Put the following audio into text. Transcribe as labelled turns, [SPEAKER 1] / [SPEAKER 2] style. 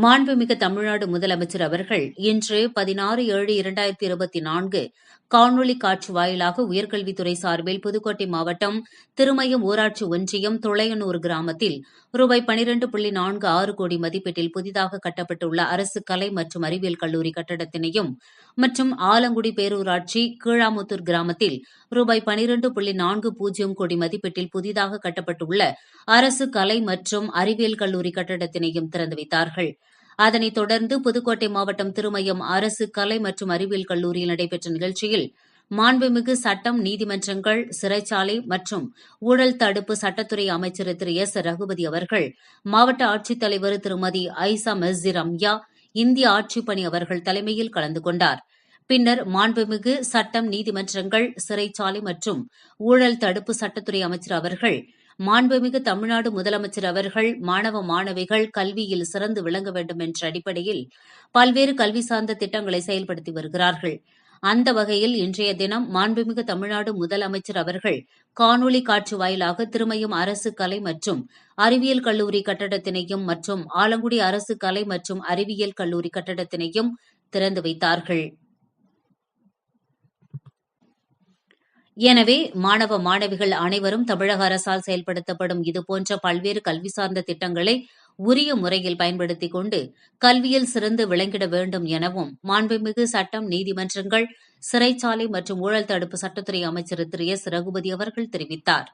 [SPEAKER 1] மாண்புமிகு தமிழ்நாடு முதலமைச்சர் அவர்கள் இன்று பதினாறு ஏழு இரண்டாயிரத்தி இருபத்தி நான்கு காணொலி காட்சி வாயிலாக உயர்கல்வித்துறை சார்பில் புதுக்கோட்டை மாவட்டம் திருமயம் ஊராட்சி ஒன்றியம் துளையனூர் கிராமத்தில் ரூபாய் பனிரண்டு புள்ளி நான்கு ஆறு கோடி மதிப்பீட்டில் புதிதாக கட்டப்பட்டுள்ள அரசு கலை மற்றும் அறிவியல் கல்லூரி கட்டடத்தினையும் மற்றும் ஆலங்குடி பேரூராட்சி கீழாமுத்தூர் கிராமத்தில் ரூபாய் பனிரண்டு புள்ளி நான்கு பூஜ்ஜியம் கோடி மதிப்பீட்டில் புதிதாக கட்டப்பட்டுள்ள அரசு கலை மற்றும் அறிவியல் கல்லூரி கட்டடத்தினையும் திறந்து வைத்தாா்கள் அதனைத் தொடர்ந்து புதுக்கோட்டை மாவட்டம் திருமயம் அரசு கலை மற்றும் அறிவியல் கல்லூரியில் நடைபெற்ற நிகழ்ச்சியில் மாண்புமிகு சட்டம் நீதிமன்றங்கள் சிறைச்சாலை மற்றும் ஊழல் தடுப்பு சட்டத்துறை அமைச்சர் திரு எஸ் ரகுபதி அவர்கள் மாவட்ட ஆட்சித்தலைவர் திருமதி ஐசா மெஸ்ஸி ரம்யா இந்திய ஆட்சிப்பணி அவர்கள் தலைமையில் கலந்து கொண்டார். பின்னர் மாண்புமிகு சட்டம் நீதிமன்றங்கள் சிறைச்சாலை மற்றும் ஊழல் தடுப்பு சட்டத்துறை அமைச்சர் அவர்கள் மாண்புமிகு தமிழ்நாடு முதலமைச்சர் அவர்கள் மாணவ மாணவிகள் கல்வியில் சிறந்து விளங்க வேண்டும் என்ற அடிப்படையில் பல்வேறு கல்வி சார்ந்த திட்டங்களை செயல்படுத்தி வருகிறார்கள். அந்த வகையில் இன்றைய தினம் மாண்புமிகு தமிழ்நாடு முதலமைச்சர் அவர்கள் காணொலி காட்சி வாயிலாக திருமயம் அரசு கலை மற்றும் அறிவியல் கல்லூரி கட்டடத்தினையும் மற்றும் ஆலங்குடி அரசு கலை மற்றும் அறிவியல் கல்லூரி கட்டடத்தினையும் திறந்து வைத்தார்கள். எனவே மாணவ மாணவிகள் அனைவரும் தமிழக அரசால் செயல்படுத்தப்படும் இதுபோன்ற பல்வேறு கல்வி சார்ந்த திட்டங்களை உரிய முறையில் பயன்படுத்திக் கொண்டு கல்வியில் சிறந்து விளங்கிட வேண்டும் எனவும் மாண்புமிகு சட்டம் நீதிமன்றங்கள் சிறைச்சாலை மற்றும் ஊழல் தடுப்பு சட்டத்துறை அமைச்சர் திரு. எஸ். ரகுபதி அவர்கள் தெரிவித்தாா்